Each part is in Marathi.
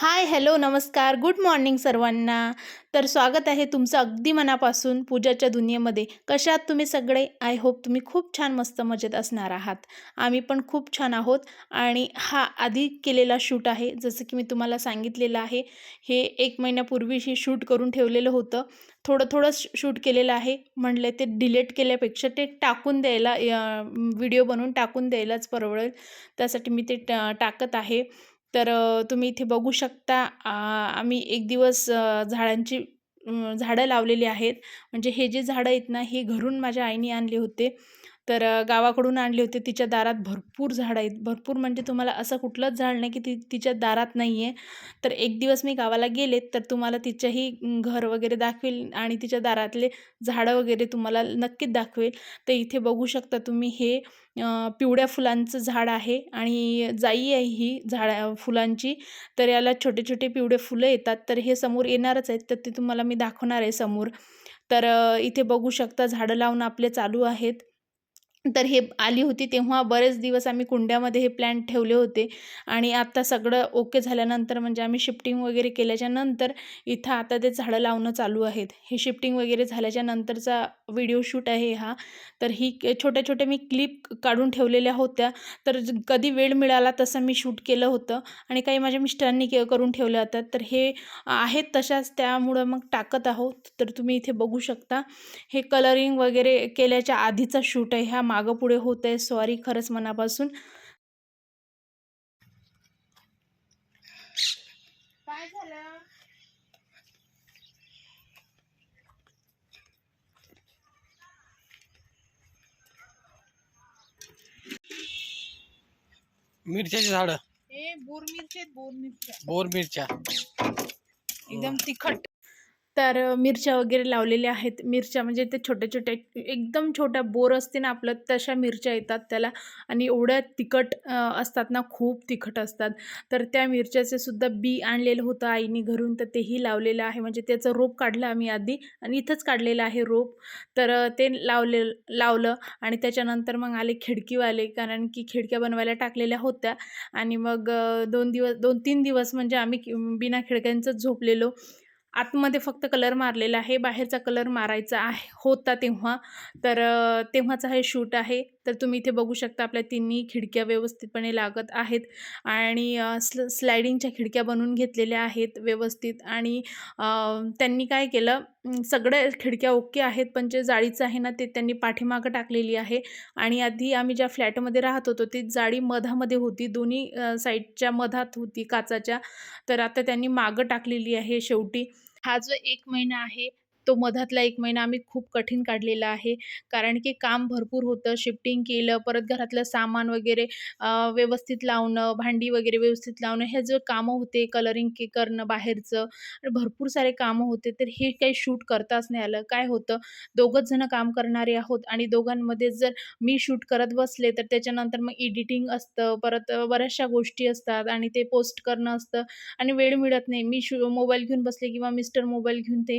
हाय, हॅलो, नमस्कार, गुड मॉर्निंग सर्वांना. तर स्वागत आहे तुमचं अगदी मनापासून पूजाच्या दुनियेमध्ये. कशा आहात तुम्ही सगळे? आय होप तुम्ही खूप छान मस्त मजेत असणार आहात. आम्ही पण खूप छान आहोत आणि हा आधी केलेला शूट आहे. जसं की मी तुम्हाला सांगितलेलं आहे, हे एक महिन्यापूर्वी हे शूट करून ठेवलेलं होतं. थोडं-थोडं श शूट केलेलं आहे. म्हणलं ते डिलेट केल्यापेक्षा ते टाकून द्यायला व्हिडिओ बनवून टाकून द्यायलाच परवडेल. त्यासाठी मी ते टाकत आहे. तर तुम्ही इथे बघू शकता आम्ही एक दिवस झाडांची झाडं लावलेली आहेत. म्हणजे हे जे झाडं आहेत ना, हे घरून माझ्या आईने आणले होते. तर गावाकडून आणले होते. तिच्या दारात भरपूर झाडं आहेत. भरपूर म्हणजे तुम्हाला असं कुठलंच झाड नाही की ती तिच्या दारात नाही आहे. तर एक दिवस मी गावाला गेले, तर तुम्हाला तिच्याही घर वगैरे दाखवेल आणि तिच्या दारातले झाडं वगैरे तुम्हाला नक्कीच दाखवेल. तर इथे बघू शकता तुम्ही हे पिवळ्या फुलांचं झाड आहे आणि जाई आहे ही झाडा फुलांची. तर याला छोटे-छोटे पिवळे फुलं येतात. तर हे समोर येणारच आहेत. तर ते तुम्हाला मी दाखवणार आहे समोर. तर इथे बघू शकता झाडं लावून आपले चालू आहेत. तर हे आली होती तेव्हा बरेच दिवस आम्ही कुंड्यामध्ये हे प्लॅन्ट ठेवले होते आणि आता सगळं ओके झाल्यानंतर म्हणजे आम्ही शिफ्टिंग वगैरे केल्याच्यानंतर इथं आता ते झाडं लावणं चालू आहेत. हे शिफ्टिंग वगैरे झाल्याच्या नंतरचा व्हिडिओ शूट आहे हा. तर ही छोट्या-छोट्या मी क्लिप काढून ठेवलेल्या होत्या. तर कधी वेळ मिळाला तसं मी शूट केलं होतं आणि काही माझ्या मिस्टरांनी के करून ठेवल्या होत्या. तर हे आहेत तशाच त्यामुळं मग टाकत आहोत. तर तुम्ही इथे बघू शकता. हे कलरिंग वगैरे केल्याच्या आधीचा शूट आहे हा. मागं पुढे होत आहे. सॉरी खरंच मनापासून. काय झालं? मिरच्याची झाडं हे बोर मिरच्या आहेत, बोर मिरच्या. बोर मिरच्या एकदम तिखट. तर मिरच्या वगैरे लावलेल्या आहेत. मिरच्या म्हणजे ते छोट्या-छोट्या एकदम छोट्या बोर असते ना आपलं, तशा मिरच्या येतात त्याला आणि एवढ्या तिखट असतात ना, खूप तिखट असतात. तर त्या मिरच्याचे सुद्धा बी आणलेलं होतं आईने घरून, तर तेही लावलेलं आहे. म्हणजे त्याचं रोप काढलं आम्ही आधी आणि इथंच काढलेलं आहे रोप. तर ते लावले लावलं आणि त्याच्यानंतर मग आले खिडकीवाले, कारण की खिडक्या बनवायला टाकलेल्या होत्या आणि मग दोन दिवस 2-3 दिवस म्हणजे आम्ही बिना खिडक्यांचंच झोपलेलो. आतमध्ये फक्त कलर मारलेला आहे. बाहेरचा कलर मारायचा आहे होता तेव्हा. तर तेव्हाचा हे शूट आहे. तर तुम्ही इथे बघू शकता आपल्या तिन्ही खिडक्या व्यवस्थितपणे लागत आहेत आणि स्ल स्लायडिंगच्या खिडक्या बनवून घेतलेल्या आहेत व्यवस्थित आणि त्यांनी काय केलं सगळ्या खिडक्या ओके आहेत, पण जे जाळीचं आहे ना, ते त्यांनी पाठीमागं टाकलेली आहे आणि आधी आम्ही ज्या फ्लॅटमध्ये राहत होतो, ती जाळी मधामध्ये होती. दोन्ही साईडच्या मधात होती काचाच्या. तर आता त्यांनी मागं टाकलेली आहे शेवटी. हा जो एक महिना आहे, तो मधातला एक महिना आम्ही खूप कठीण काढलेला आहे. कारण की काम भरपूर होतं. शिफ्टिंग केलं, परत घरातलं सामान वगैरे व्यवस्थित लावणं, भांडी वगैरे व्यवस्थित लावणं, हे जे कामं होते, कलरिंग के करणं बाहेरचं भरपूर सारे कामं होते. तर हे काही शूट करताच नाही आलं. काय होतं, दोघंच जण काम करणारे आहोत आणि दोघांमध्ये जर मी शूट करत बसले, तर त्याच्यानंतर मग एडिटिंग असतं, परत बऱ्याचशा गोष्टी असतात आणि ते पोस्ट करणं असतं आणि वेळ मिळत नाही. मी शू मोबाईल घेऊन बसले किंवा मिस्टर मोबाईल घेऊन ते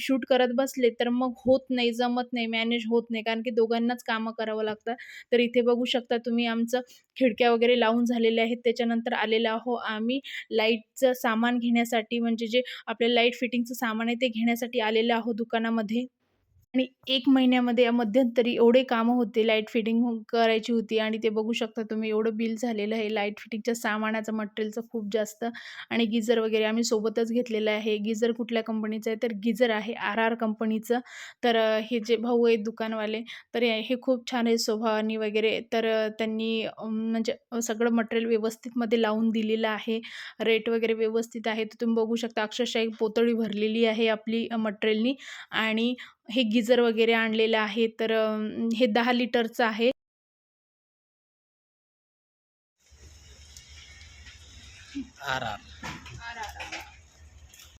शूट करत बसले, तर मग होत नाही, जमत नाही, मॅनेज होत नाही. कारण की दोघांनाच कामं करावं लागतात. तर इथे बघू शकता तुम्ही आमचं खिडक्या वगैरे लावून झालेल्या आहेत. त्याच्यानंतर आलेलो आहो आम्ही लाईटचं सामान घेण्यासाठी, म्हणजे जे आपल्या लाइट फिटिंगचं सामान आहे, ते घेण्यासाठी आलेलो आहो दुकानामध्ये. आणि एक महिन्यामध्ये मध्यंतरी एवढे कामं होते, लाइट फिटिंग हो, करायची होती आणि ते बघू शकता तुम्ही एवढं बिल झालेलं आहे लाइट फिटिंगच्या सामानाचं, मटेरियलचं खूप जास्त आणि गीझर वगैरे आम्ही सोबतच घेतलेलं आहे. गीझर कुठल्या कंपनीचं आहे, तर गिझर आहे आर-आर कंपनीचं. तर हे जे भाऊ आहेत दुकानवाले, तर हे खूप छान आहे स्वभावानी वगैरे. तर त्यांनी म्हणजे सगळं मटेरियल व्यवस्थितमध्ये लावून दिलेलं आहे. रेट वगैरे व्यवस्थित आहे. तर तुम्ही बघू शकता अक्षरशः एक पोतळी भरलेली आहे आपली मटेरियलनी आणि हे गीझर वगैरे आणलेलं आहे. तर हे 10 लिटरचं आहे.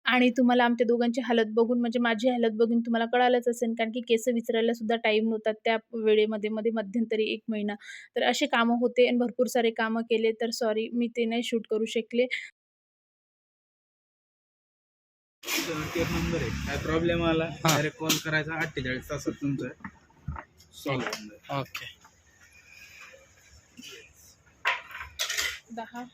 आणि तुम्हाला आमच्या दोघांची हालत बघून म्हणजे माझी हालत बघून तुम्हाला कळालंच असेल, कारण की केस विचरायला सुद्धा टाईम नव्हता त्या वेळेमध्ये मध्ये मध्यंतरी 1 महिना. तर असे कामं होते आणि भरपूर सारे कामं केले. तर सॉरी मी ते नाही शूट करू शकले. ते नंबर आहे. काय प्रॉब्लेम आला हा. डायरेक्ट कॉल करायचा अठ्ठेचाळीस तासात तुमचं सॉल्व्ह होऊन जाईल. ओके 10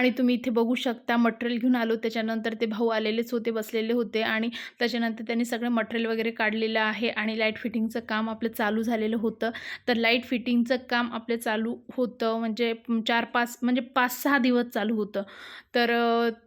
आणि तुम्ही इथे बघू शकता मटेरियल घेऊन आलो. त्याच्यानंतर ते भाऊ आलेलेच होते बसलेले होते आणि त्याच्यानंतर त्यांनी सगळं मटेरियल वगैरे काढलेलं आहे आणि लाइट फिटिंगचं काम आपलं चालू झालेलं होतं. तर लाइट फिटिंगचं काम आपलं चालू होतं म्हणजे चार पाच म्हणजे पाच सहा दिवस चालू होतं. तर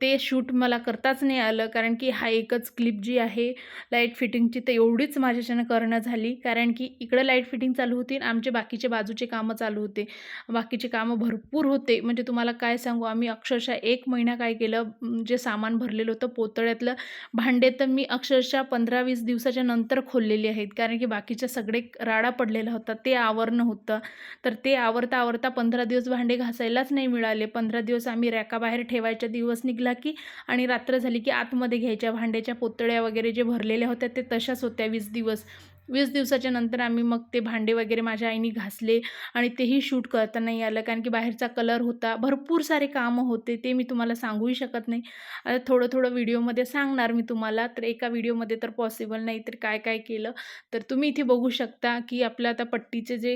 ते शूट मला करताच नाही आलं कारण की हा एकच क्लिप जी आहे लाइट फिटिंगची तर एवढीच माझ्याच्यानं करणं झाली. कारण की इकडं लाइट फिटिंग चालू होती आणि आमचे बाकीचे बाजूचे कामं चालू होते. बाकीचे कामं भरपूर होते. म्हणजे तुम्हाला काय सांगू आम्ही अक्षरशः एक महिना काय केलं? जे सामान भरलेलं होतं पोतळ्यातलं भांडे तर मी अक्षरशः पंधरा वीस दिवसाच्या नंतर खोललेली आहेत. कारण की बाकीच्या सगळे राडा पडलेला होता. ते आवरणं होतं. तर ते आवरता आवरता पंधरा दिवस भांडे घासायलाच नाही मिळाले. पंधरा दिवस आम्ही रॅकाबाहेर ठेवायचा दिवस निघला की आणि रात्र झाली की आतमध्ये घ्यायच्या भांड्याच्या पोतळ्या वगैरे जे भरलेल्या होत्या ते तशाच होत्या वीस दिवस. वीस दिवसाच्या नंतर आम्ही मग ते भांडे वगैरे माझ्या आईने घासले आणि तेही शूट करता नाही आलं कारण की बाहेरचा कलर होता. भरपूर सारे कामं होते ते मी तुम्हाला सांगूही शकत नाही. आता थोडं थोडं व्हिडिओमध्ये सांगणार मी तुम्हाला. तर एका व्हिडिओमध्ये तर पॉसिबल नाही. तर काय काय केलं? तर तुम्ही इथे बघू शकता की आपलं आता पट्टीचे जे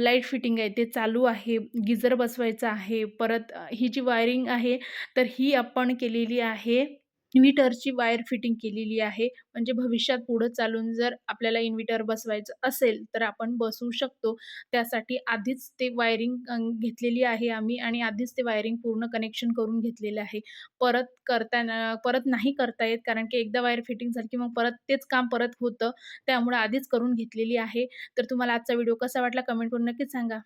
लाइट फिटिंग आहे ते चालू आहे. गिजर बसवायचं आहे. परत ही जी वायरिंग आहे तर ही आपण केलेली आहे. इन्व्हिटरची वायर फिटिंग केलेली आहे. म्हणजे भविष्यात पुढं चालून जर आपल्याला इन्व्हिटर बसवायचं असेल तर आपण बसवू शकतो. त्यासाठी आधीच ते वायरिंग घेतलेली आहे आम्ही आणि आधीच ते वायरिंग पूर्ण कनेक्शन करून घेतलेलं आहे. परत करताना परत नाही करता येत कारण की एकदा वायर फिटिंग झाली की मग परत तेच काम परत होतं. त्यामुळे आधीच करून घेतलेली आहे. तर तुम्हाला आजचा व्हिडिओ कसा वाटला कमेंट करून नक्कीच सांगा.